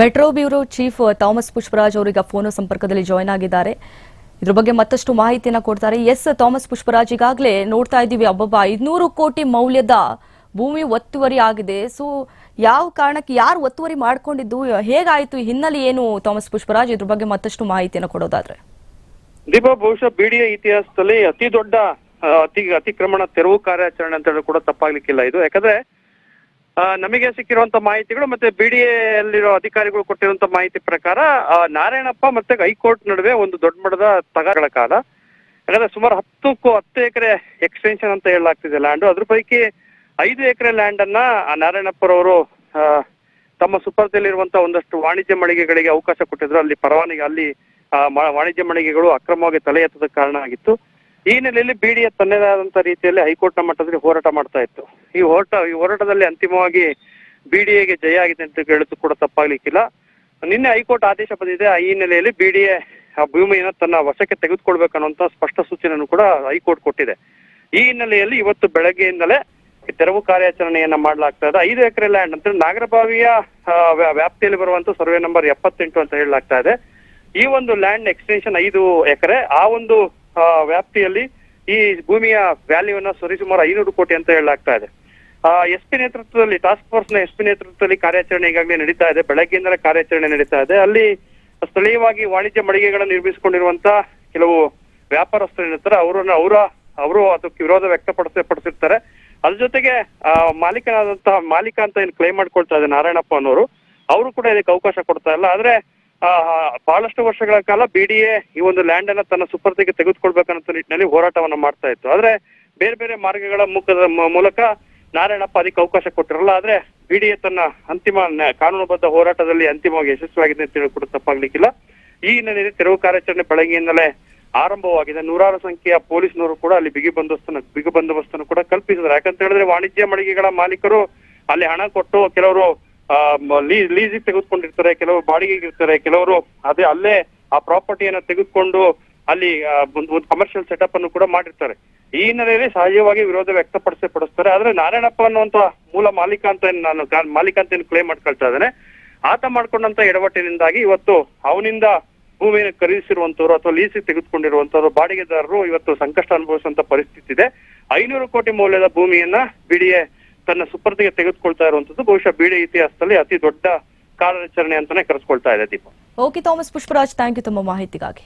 Metro bureau chief Thomas Pushparaj ಅವರೀಗ phone ಸಂಪರ್ಕದಲ್ಲಿ join ಆಗಿದ್ದಾರೆ. ಇದ್ರ ಬಗ್ಗೆ ಮತ್ತಷ್ಟು ಮಾಹಿತಿಯನ್ನು ಕೊಡ್ತಾರೆ. ಎಸ್, ಥಾಮಸ್ ಪುಷ್ಪರಾಜ್, ಈಗಾಗಲೇ ನೋಡ್ತಾ ಇದ್ದೀವಿ, ಅಬ್ಬಬ್ಬ, ಐದ್ನೂರು ಕೋಟಿ ಮೌಲ್ಯದ ಭೂಮಿ ಒತ್ತುವರಿ ಆಗಿದೆ. ಸೊ ಯಾವ ಕಾರಣಕ್ಕೆ, ಯಾರು ಒತ್ತುವರಿ ಮಾಡ್ಕೊಂಡಿದ್ದು, ಹೇಗಾಯಿತು ಹಿನ್ನೆಲೆ ಏನು ಥಾಮಸ್ ಪುಷ್ಪರಾಜ್? ಇದ್ರ ಬಗ್ಗೆ ಮತ್ತಷ್ಟು ಮಾಹಿತಿಯನ್ನು ಕೊಡೋದಾದ್ರೆ. ದೀಪ, ಬಹುಶಃ ಬಿಡಿಎ ಇತಿಹಾಸದಲ್ಲಿ ಅತಿ ದೊಡ್ಡ ಅತಿ, ಅತಿಕ್ರಮಣ ತೆರವು ಕಾರ್ಯಾಚರಣೆ ಅಂತ ಹೇಳಿ ಕೂಡ ತಪ್ಪಾಗ್ಲಿಕ್ಕಿಲ್ಲ ಇದು. ಯಾಕಂದ್ರೆ ನಮಗೆ ಸಿಕ್ಕಿರುವಂತ ಮಾಹಿತಿಗಳು ಮತ್ತೆ ಬಿಡಿಎ ಅಲ್ಲಿರೋ ಅಧಿಕಾರಿಗಳು ಕೊಟ್ಟಿರುವಂತ ಮಾಹಿತಿ ಪ್ರಕಾರ ನಾರಾಯಣಪ್ಪ ಮತ್ತೆ ಹೈಕೋರ್ಟ್ ನಡುವೆ ಒಂದು ದೊಡ್ಡ ಮಟ್ಟದ ತಗಾರಗಳ ಕಾಲ. ಯಾಕಂದ್ರೆ ಸುಮಾರು ಹತ್ತಕ್ಕೂ ಹತ್ತು ಎಕರೆ ಎಕ್ಸ್ಟೆನ್ಷನ್ ಅಂತ ಹೇಳಲಾಗ್ತಿದೆ ಲ್ಯಾಂಡ್ ಅದ್ರ ಪೈಕಿ ಐದು ಎಕರೆ ಲ್ಯಾಂಡ್ ಅನ್ನ ನಾರಾಯಣಪ್ಪರವರು ತಮ್ಮ ಸುಪರ್ದಲ್ಲಿರುವಂತ ಒಂದಷ್ಟು ವಾಣಿಜ್ಯ ಮಳಿಗೆಗಳಿಗೆ ಅವಕಾಶ ಕೊಟ್ಟಿದ್ರು. ಅಲ್ಲಿ ಪರವಾನಗಿ ಅಲ್ಲಿ ವಾಣಿಜ್ಯ ಮಳಿಗೆಗಳು ಅಕ್ರಮವಾಗಿ ತಲೆ ಎತ್ತದ ಕಾರಣ ಆಗಿತ್ತು. ಈ ನೆಲೆಯಲ್ಲಿ ಬಿಡಿಎ ತನ್ನದೇ ಆದಂತ ರೀತಿಯಲ್ಲಿ ಹೈಕೋರ್ಟ್ನ ಮಟ್ಟದಲ್ಲಿ ಹೋರಾಟ ಮಾಡ್ತಾ ಇತ್ತು. ಈ ಹೋರಾಟ, ಈ ಹೋರಾಟದಲ್ಲಿ ಅಂತಿಮವಾಗಿ ಬಿಡಿಎಗೆ ಜಯ ಆಗಿದೆ ಅಂತ ಹೇಳೋದು ಕೂಡ ತಪ್ಪಾಗ್ಲಿಕ್ಕಿಲ್ಲ. ನಿನ್ನೆ ಹೈಕೋರ್ಟ್ ಆದೇಶ ಬಂದಿದೆ, ಈ ಹಿನ್ನೆಲೆಯಲ್ಲಿ ಬಿಡಿಎ ಆ ಭೂಮಿಯನ್ನು ತನ್ನ ವಶಕ್ಕೆ ತೆಗೆದುಕೊಳ್ಬೇಕನ್ನುವಂತ ಸ್ಪಷ್ಟ ಸೂಚನೆಯನ್ನು ಕೂಡ ಹೈಕೋರ್ಟ್ ಕೊಟ್ಟಿದೆ. ಈ ಹಿನ್ನೆಲೆಯಲ್ಲಿ ಇವತ್ತು ಬೆಳಗ್ಗೆಯಿಂದಲೇ ತೆರವು ಕಾರ್ಯಾಚರಣೆಯನ್ನ ಮಾಡಲಾಗ್ತಾ ಇದೆ. ಐದು ಎಕರೆ ಲ್ಯಾಂಡ್ ಅಂದ್ರೆ ನಾಗರಬಾವಿಯ ವ್ಯಾಪ್ತಿಯಲ್ಲಿ ಬರುವಂತ ಸರ್ವೆ ನಂಬರ್ ಎಪ್ಪತ್ತೆಂಟು ಅಂತ ಹೇಳಲಾಗ್ತಾ ಇದೆ. ಈ ಒಂದು ಲ್ಯಾಂಡ್ ಎಕ್ಸ್ಟೆನ್ಷನ್ ಐದು ಎಕರೆ, ಆ ಒಂದು ವ್ಯಾಪ್ತಿಯಲ್ಲಿ ಈ ಭೂಮಿಯ ವ್ಯಾಲ್ಯೂವನ್ನ ಸರಿಸುಮಾರು ಐನೂರು ಕೋಟಿ ಅಂತ ಹೇಳಲಾಗ್ತಾ ಇದೆ. ಎಸ್ ಪಿ ನೇತೃತ್ವದಲ್ಲಿ ಟಾಸ್ಕ್ ಫೋರ್ಸ್ನ ಎಸ್ ಪಿ ನೇತೃತ್ವದಲ್ಲಿ ಕಾರ್ಯಾಚರಣೆ ಈಗಾಗಲೇ ನಡೀತಾ ಇದೆ. ಬೆಳಗ್ಗೆಯಿಂದಲೇ ಕಾರ್ಯಾಚರಣೆ ನಡೀತಾ ಇದೆ. ಅಲ್ಲಿ ಸ್ಥಳೀಯವಾಗಿ ವಾಣಿಜ್ಯ ಮಳಿಗೆಗಳನ್ನು ನಿರ್ಮಿಸಿಕೊಂಡಿರುವಂತ ಕೆಲವು ವ್ಯಾಪಾರಸ್ಥರು ಏನಿರ್ತಾರೆ ಅವರನ್ನ ಅವರ ಅವರು ಅದಕ್ಕೆ ವಿರೋಧ ವ್ಯಕ್ತಪಡಿಸ ಪಡಿಸಿರ್ತಾರೆ. ಅದ್ರ ಜೊತೆಗೆ ಆ, ಮಾಲೀಕನಾದಂತಹ ಮಾಲೀಕ ಅಂತ ಏನು ಕ್ಲೈಮ್ ಮಾಡ್ಕೊಳ್ತಾ ಇದೆ ನಾರಾಯಣಪ್ಪ ಅನ್ನೋರು ಅವರು ಕೂಡ ಇದಕ್ಕೆ ಅವಕಾಶ ಕೊಡ್ತಾ ಇಲ್ಲ. ಆದ್ರೆ ಬಹಳಷ್ಟು ವರ್ಷಗಳ ಕಾಲ ಬಿಡಿಎ ಈ ಒಂದು ಲ್ಯಾಂಡ್ ಅನ್ನ ತನ್ನ ಸುಪರ್ದಿಗೆ ತೆಗೆದುಕೊಳ್ಬೇಕನ್ನೋ ನಿಟ್ಟಿನಲ್ಲಿ ಹೋರಾಟವನ್ನ ಮಾಡ್ತಾ ಇತ್ತು. ಆದ್ರೆ ಬೇರೆ ಬೇರೆ ಮಾರ್ಗಗಳ ಮುಖದ ಮೂಲಕ ನಾರಾಯಣಪ್ಪ ಅದಕ್ಕೆ ಅವಕಾಶ ಕೊಟ್ಟಿರಲ್ಲ, ಆದ್ರೆ ಬಿಡಿಎ ತನ್ನ ಅಂತಿಮ ಕಾನೂನುಬದ್ಧ ಹೋರಾಟದಲ್ಲಿ ಅಂತಿಮವಾಗಿ ಯಶಸ್ವಿಯಾಗಿದೆ ಅಂತ ಹೇಳಿ ಕೂಡ ತಪ್ಪಾಗ್ಲಿಕ್ಕಿಲ್ಲ. ಈ ಹಿನ್ನೆಲೆಯಲ್ಲಿ ತೆರವು ಕಾರ್ಯಾಚರಣೆ ಬೆಳಗ್ಗೆಯಿಂದಲೇ ಆರಂಭವಾಗಿದೆ. ನೂರಾರು ಸಂಖ್ಯೆಯ ಪೊಲೀಸ್ನವರು ಕೂಡ ಅಲ್ಲಿ ಬಿಗಿ ಬಂದೋಸ್ತನ ಬಿಗಿ ಬಂದೋಬಸ್ತನ್ನು ಕೂಡ ಕಲ್ಪಿಸಿದ್ದಾರೆ. ಯಾಕಂತ ಹೇಳಿದ್ರೆ ವಾಣಿಜ್ಯ ಮಳಿಗೆಗಳ ಮಾಲೀಕರು ಅಲ್ಲಿ ಹಣ ಕೊಟ್ಟು ಕೆಲವರು ಲೀಸಿಗೆ ತೆಗೆದುಕೊಂಡಿರ್ತಾರೆ, ಕೆಲವರು ಬಾಡಿಗೆಗೆ ಇರ್ತಾರೆ, ಕೆಲವರು ಅದೇ ಅಲ್ಲೇ ಆ ಪ್ರಾಪರ್ಟಿಯನ್ನು ತೆಗೆದುಕೊಂಡು ಅಲ್ಲಿ ಒಂದು ಕಮರ್ಷಿಯಲ್ ಸೆಟಪ್ ಅನ್ನು ಕೂಡ ಮಾಡಿರ್ತಾರೆ. ಈ ಹಿನ್ನೆಲೆಯಲ್ಲಿ ಸಹಜವಾಗಿ ವಿರೋಧ ವ್ಯಕ್ತಪಡಿಸೇ ಪಡಿಸ್ತಾರೆ ಆದ್ರೆ ನಾರಾಯಣಪ್ಪ ಅನ್ನುವಂತ ಮೂಲ ಮಾಲೀಕ ಅಂತ ನಾನು ಮಾಲೀಕ ಅಂತ ಕ್ಲೇಮ್ ಮಾಡ್ಕೊಳ್ತಾ ಇದ್ದಾನೆ, ಆತ ಮಾಡ್ಕೊಂಡಂತ ಎಡವಟ್ಟಿನಿಂದಾಗಿ ಇವತ್ತು ಅವನಿಂದ ಭೂಮಿಯನ್ನು ಖರೀದಿಸಿರುವಂತವ್ರು ಅಥವಾ ಲೀಸಿಗೆ ತೆಗೆದುಕೊಂಡಿರುವಂತವ್ರು, ಬಾಡಿಗೆದಾರರು ಇವತ್ತು ಸಂಕಷ್ಟ ಅನುಭವಿಸುವಂತ ಪರಿಸ್ಥಿತಿ ಇದೆ. ಐನೂರು ಕೋಟಿ ಮೌಲ್ಯದ ಭೂಮಿಯನ್ನ ಬಿಡಿಎ ತನ್ನ ಸುಪರ್ದಿಗೆ ತೆಗೆದುಕೊಳ್ತಾ ಇರುವಂತದ್ದು ಬಹುಶಃ ಬೀಡೆ ಇತಿಹಾಸದಲ್ಲಿ ಅತಿ ದೊಡ್ಡ ಕಾರ್ಯಾಚರಣೆ ಅಂತಾನೆ ಕರೆಸ್ಕೊಳ್ತಾ ಇದೆ Deepa. Okay Thomas Pushparaj thank you ತಮ್ಮ ಮಾಹಿತಿಗಾಗಿ.